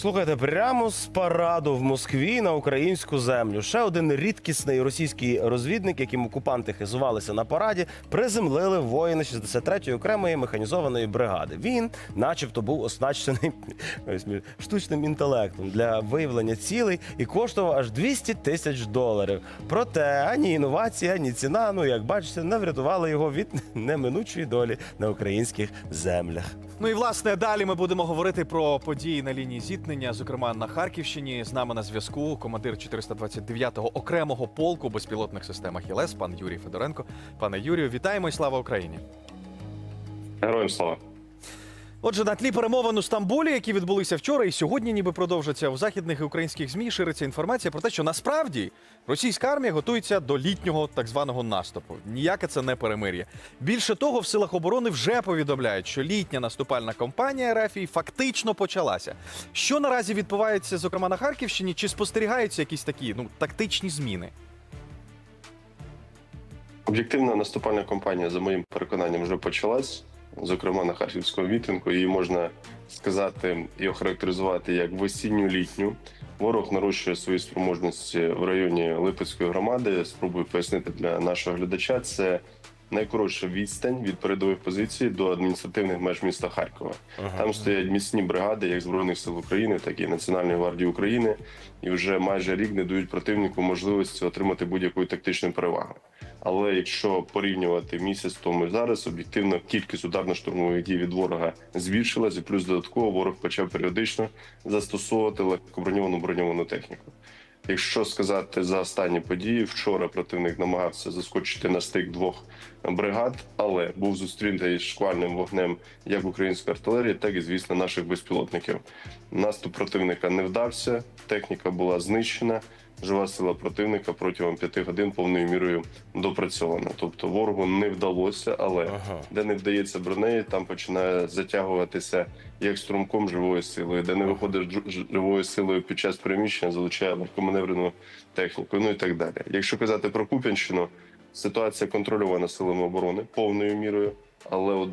Слухайте, прямо з параду в Москві на українську землю. Ще один рідкісний російський розвідник, яким окупанти хизувалися на параді, приземлили воїни 63-ї окремої механізованої бригади. Він, начебто, був оснащений штучним інтелектом для виявлення цілей і коштував аж 200 тисяч доларів. Проте ані інновація, ані ціна, ну як бачите, не врятували його від неминучої долі на українських землях. Ну і власне далі ми будемо говорити про події на лінії зіткнення, зокрема на Харківщині. З нами на зв'язку командир 429-го окремого полку безпілотних систем «Ахілес» пан Юрій Федоренко. Пане Юрію, вітаємо і слава Україні. Героям слава. Отже, на тлі перемовин у Стамбулі, які відбулися вчора і сьогодні, ніби продовжаться в західних і українських змі, шириться інформація про те, що насправді російська армія готується до літнього так званого наступу. Ніяке це не перемир'я. Більше того, в силах оборони вже повідомляють, що літня наступальна кампанія РФ фактично почалася. Що наразі відбувається, зокрема на Харківщині, чи спостерігаються якісь такі ну тактичні зміни? Об'єктивна наступальна кампанія, за моїм переконанням, вже почалась. Зокрема, на харківському вітинку її можна сказати і охарактеризувати як весінню-літню. Ворог нарощує свої спроможності в районі Липецької громади. Спробую пояснити для нашого глядача. Це найкоротша відстань від передових позицій до адміністративних меж міста Харкова. Там стоять міцні бригади, як збройних сил України, так і Національної гвардії України, і вже майже рік не дають противнику можливості отримати будь-яку тактичну перевагу. Але якщо порівнювати місяць тому і зараз, об'єктивно кількість ударно-штурмових дій від ворога збільшилась, і плюс додатково ворог почав періодично застосовувати легкоброньовану броньовану техніку. Якщо сказати за останні події, вчора противник намагався заскочити на стик двох бригад, але був зустрінутий шквальним вогнем як української артилерії, так і звісно наших безпілотників. Наступ противника не вдався, техніка була знищена. Жива сила противника протягом п'яти годин повною мірою допрацьована. Тобто ворогу не вдалося, але Ага. де не вдається бронею, там починає затягуватися як струмком живою силою, де не виходить живою силою під час переміщення, залучає легкоманеврену техніку, ну і так далі. Якщо казати про Куп'янщину, ситуація контрольована силами оборони повною мірою, але от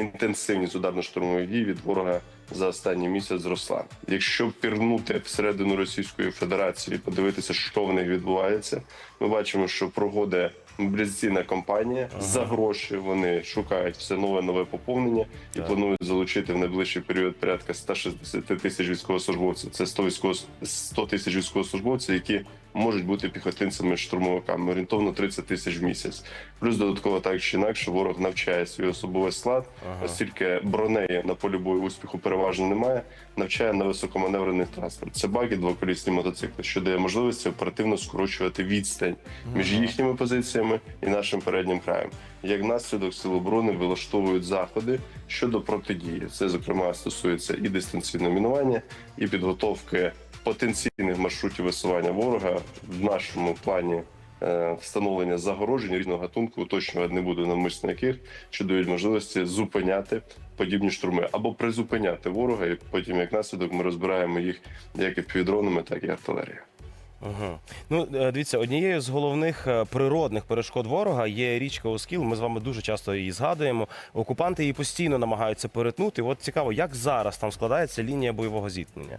інтенсивність ударно-штурмових дій від ворога за останній місяць зросла. Якщо пірнути всередину Російської Федерації, подивитися, що в них відбувається, ми бачимо, що проводить мобілізаційна кампанія за гроші. Вони шукають все нове нове поповнення і Так. планують залучити в найближчий період порядка 160 тисяч військовослужбовців. Це 100 військово 100 тисяч військовослужбовців, які можуть бути піхотинцями штурмовиками. Орієнтовно 30 тисяч в місяць. Плюс додатково так чи інакше ворог навчає свій особовий склад, Ага. оскільки бронеї на полі бою успіху переважно немає. Навчає на високоманеврений транспорт. Це баги, двоколісні мотоцикли, що дає можливість оперативно скорочувати відстань між їхніми позиціями і нашим переднім краєм. Як наслідок сил оборони вилаштовують заходи щодо протидії. Це зокрема стосується і дистанційного мінування, і підготовки потенційних маршрутів висування ворога в нашому плані. е, Встановлення загорожень різного гатунку, уточнювати не буду навмисно яких, що дають можливості зупиняти подібні штурми або призупиняти ворога, і потім як наслідок ми розбираємо їх як і півдронами, так і артилерією. Ага. Ну, е, дивіться, однією з головних е, природних перешкод ворога є річка Оскіл. Ми з вами дуже часто її згадуємо. Окупанти її постійно намагаються перетнути. От цікаво, як зараз там складається лінія бойового зіткнення.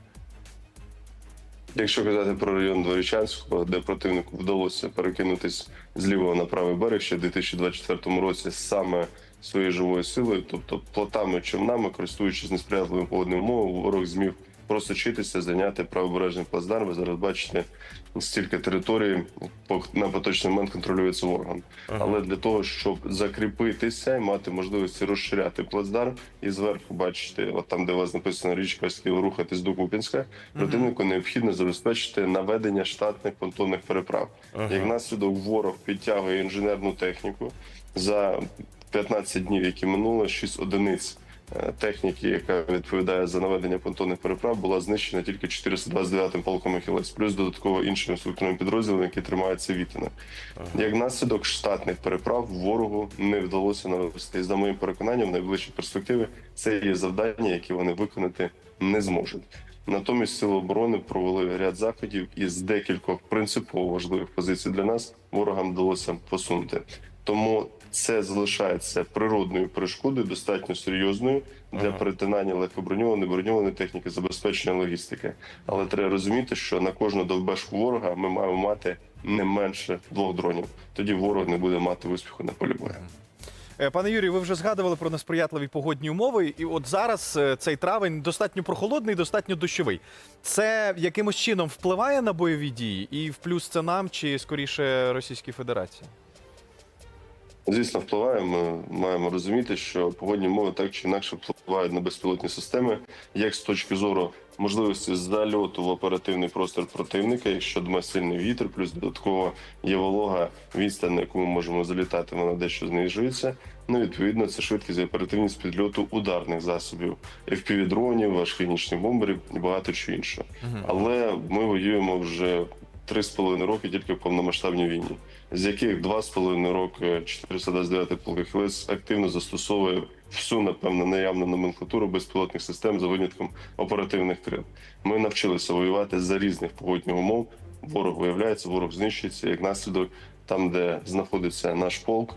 Якщо казати про район Дворічанського, де противнику вдалося перекинутись з лівого на правий берег ще в 2024 році саме своєю живою силою, тобто плотами човнами, користуючись несприятливими погодними умовами, ворог зміг просочитися, зайняти правобережний плацдарм. Ви зараз бачите стільки території на поточний момент контролюється ворогом. Але для того, щоб закріпитися і мати можливість розширяти плацдарм, і зверху бачите, от там, де у вас написано річка Скіл, рухатись до Купінська, противнику необхідно забезпечити наведення штатних понтонних переправ. Ага. Як наслідок, ворог підтягує інженерну техніку за 15 днів, які минуло, 6 одиниць. Е, Техніки, яка відповідає за наведення понтонних переправ, була знищена тільки 429-м полком «Ахілес», плюс додатково іншими структурними підрозділами, які тримаються вітина. Як наслідок штатних переправ ворогу не вдалося навести. І за моїм переконанням, в найближчій перспективі це є завдання, які вони виконати не зможуть. Натомість сили оборони провели ряд заходів із декількох принципово важливих позицій для нас ворогам вдалося посунути. Тому це залишається природною перешкодою, достатньо серйозною для Ага. перетинання легкоброньованої, броньованої техніки, забезпечення логістики. Але треба розуміти, що на кожну довбешку ворога ми маємо мати не менше двох дронів. Тоді ворог не буде мати успіху на полі бою. Е, Пане Юрію, ви вже згадували про несприятливі погодні умови, і от зараз е, цей травень достатньо прохолодний, достатньо дощовий. Це якимось чином впливає на бойові дії, і в плюс це нам чи скоріше Російській Федерації? Звісно, впливає. Ми маємо розуміти, що погодні умови так чи інакше впливають на безпілотні системи, як з точки зору можливості зальоту в оперативний простір противника, якщо дме сильний вітер, плюс додатково є волога відстань, на яку ми можемо залітати, вона дещо знижується. Ну, відповідно, це швидкість і оперативність підльоту ударних засобів, FPV-дронів, важких нічних бомберів і багато чого іншого. Але ми воюємо вже три з половиною роки тільки в повномасштабній війні, з яких два з половиною роки 429 полкових ХЛС активно застосовує всю, напевно, наявну номенклатуру безпілотних систем за винятком оперативних крил. Ми навчилися воювати за різних погодних умов. Ворог виявляється, ворог знищується як наслідок там, де знаходиться наш полк.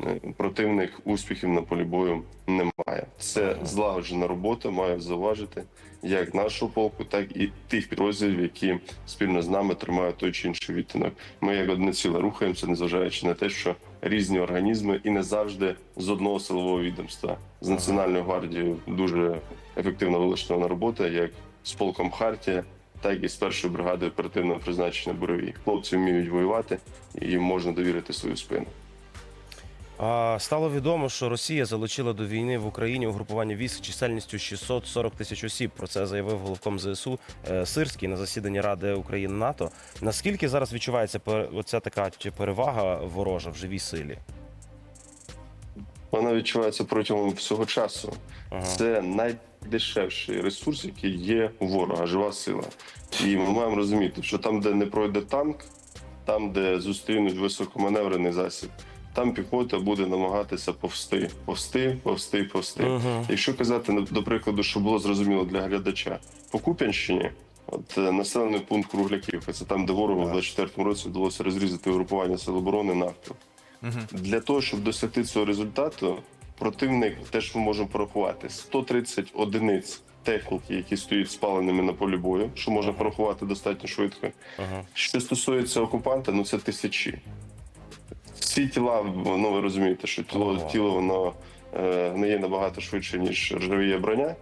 Е, Противник успіхів на полі бою немає. Це злагоджена робота, маю зауважити як нашого полку, так і тих підрозділів, які спільно з нами тримають той чи інший відтинок. Ми як одне ціле рухаємося, незважаючи на те, що різні організми і не завжди з одного силового відомства. З національною гвардією дуже ефективно вилаштована робота, як з полком Хартія. Так і з першої бригади оперативного призначення бурові. Хлопці вміють воювати, і їм можна довірити свою спину. Стало відомо, що Росія залучила до війни в Україні угрупування військ чисельністю 640 тисяч осіб. Про це заявив головком ЗСУ е, Сирський на засіданні Ради України НАТО. Наскільки зараз відчувається оця така перевага ворожа в живій силі? Вона відчувається протягом всього часу. Ага. Це найдешевший ресурс, який є у ворога, жива сила. І ми маємо розуміти, що там, де не пройде танк, там, де зустрінуть високоманеврений засіб, там піхота буде намагатися повсти, повсти, повсти, повсти. Мгм. Якщо казати до прикладу, що було зрозуміло для глядача, по Куп'янщині, от е, населений пункт Кругляківка, це там, де ворогу в 24-му році вдалося розрізати угрупування Сил оборони нафту. Для того, щоб досягти цього результату, противник теж ми можемо порахувати 130 одиниць техніки, які стоять спаленими на полі бою, що можна порахувати достатньо швидко. Ага. Що стосується окупанта, ну це тисячі. Ці тіла, ну ви розумієте, що тіло, тіло воно е, не є набагато швидше, ніж ржавіє броня.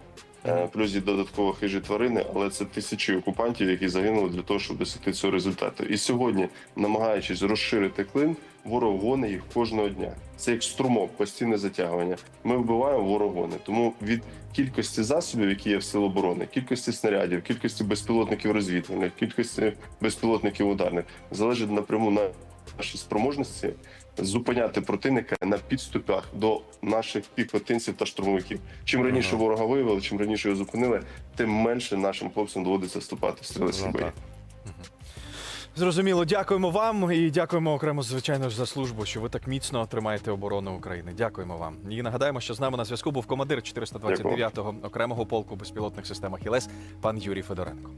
Е, Плюс є додатково хижі тварини, але це тисячі окупантів, які загинули для того, щоб досягти цього результату. І сьогодні, намагаючись розширити клин, ворог гони їх кожного дня. Це як струмок, постійне затягування. Ми вбиваємо ворог гони. Тому від кількості засобів, які є в сил оборони, кількості снарядів, кількості безпілотників розвідувальних, кількості безпілотників ударних залежить напряму на наші спроможності зупиняти противника на підступах до наших піхотинців та штурмовиків. Чим раніше Ага. ворога виявили, чим раніше його зупинили, тим менше нашим хлопцям доводиться вступати в стрілецькі Ну, бої. Зрозуміло, дякуємо вам і дякуємо окремо, звичайно ж, за службу, що ви так міцно тримаєте оборону України. Дякуємо вам. І нагадаємо, що з нами на зв'язку був командир 429-го окремого полку безпілотних систем «Ахілес» пан Юрій Федоренко.